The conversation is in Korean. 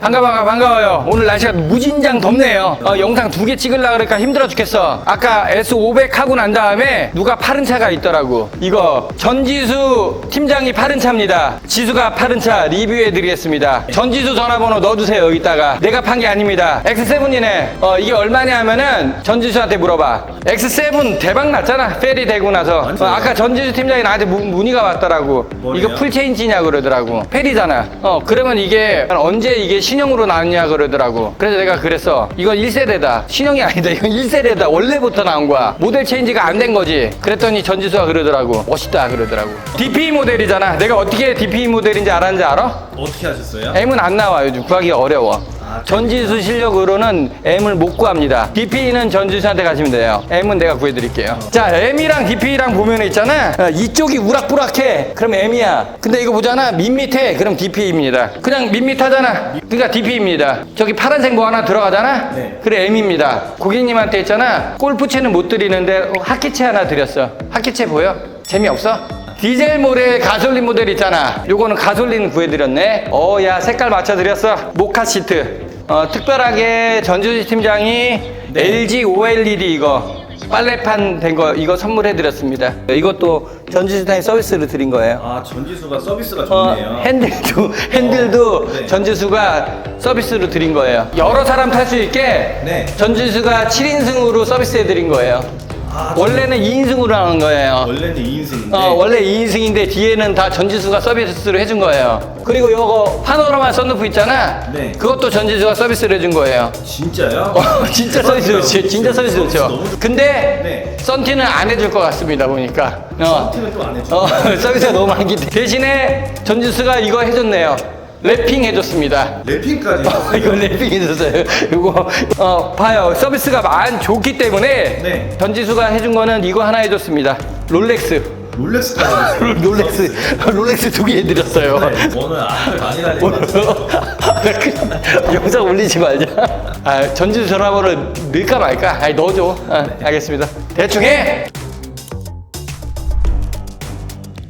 반가 반가 반가워요. 오늘 날씨가 무진장 덥네요. 어, 영상 두 개 찍으려 그러니까 힘들어 죽겠어. 아까 S500 하고 난 다음에 누가 파른 차가 있더라고. 이거 전지수 팀장이 파른 차입니다. 지수가 파른 차 리뷰해 드리겠습니다. 전지수 전화번호 넣어주세요 여기다가. 내가 판 게 아닙니다. X7이네. 어, 이게 얼마냐 하면은 전지수한테 물어봐. X7 대박 났잖아. 페리 되고 나서. 어, 아까 전지수 팀장이 나한테 문- 문의가 왔더라고. 뭐래요? 이거 풀체인지냐 그러더라고. 페리잖아. 어, 그러면 이게 언제 이게 신형으로 나왔냐 그러더라고. 그래서 내가 그랬어. 이건 1세대다. 신형이 아니다. 이건 1세대다. 원래부터 나온 거야. 모델 체인지가 안 된 거지. 그랬더니 전지수가 그러더라고. 멋있다 그러더라고. DP 모델이잖아. 내가 어떻게 DP 모델인지 알았는지 알아? 어떻게 하셨어요? M은 안 나와. 요즘 구하기가 어려워. 아, 전지수 실력으로는 M을 못 구합니다. DP는 전지수한테 가시면 돼요. M은 내가 구해드릴게요. 자, M이랑 DP랑 보면 있잖아. 어, 이쪽이 우락부락해. 그럼 M이야. 근데 이거 보잖아. 밋밋해. 그럼 DP입니다. 그냥 밋밋하잖아. 그러니까 DP입니다. 저기 파란색 뭐 하나 들어가잖아. 네. 그래 M입니다. 고객님한테 있잖아. 골프채는 못 드리는데 어, 하키채 하나 드렸어. 하키채 보여? 재미없어? 디젤 모델 가솔린 모델 있잖아. 요거는 가솔린 구해드렸네. 어, 야, 색깔 맞춰드렸어. 모카 시트. 어, 특별하게 전주지 팀장이 LG OLED 이거 빨래판 된 거 이거 선물해드렸습니다. 이것도 전주지 팀장이 서비스로 드린 거예요. 아 전지수가 서비스가 어, 좋네요. 핸들도 핸들도 네. 전지수가 서비스로 드린 거예요. 여러 사람 탈 수 있게 네. 전지수가 7인승으로 서비스해 드린 거예요. 아, 원래는 2인승으로 하는 거예요. 원래는 2인승인데 어, 원래 2인승인데 뒤에는 다 전지수가 서비스로 해준 거예요. 그리고 요거 파노라마 썬루프 있잖아. 네. 그것도 전지수가 서비스를 해준 거예요. 진짜요? 어, 진짜 서비스 좋지. 진짜 서비스 좋죠. 근데 네. 썬티는 안 해줄 것 같습니다. 보니까. 어. 썬팅은 또안 해줘. 어, 서비스가 너무 많기 때문에. 대신에 전지수가 이거 해줬네요. 랩핑 해줬습니다. 랩핑까지 어, 이거 랩핑 해줬어요. 이거 어 봐요. 서비스가 많 좋기 때문에 네. 전지수가 해준 거는 이거 하나 해줬습니다. 롤렉스. 롤렉스까지 해줬어요. 롤렉스 롤렉스 두 개 해드렸어요. 네, 것 같아요. 영상 올리지 말자. 아, 전지수 전화번호 넣을까 말까? 아니 넣어줘. 아, 알겠습니다. 대충 해.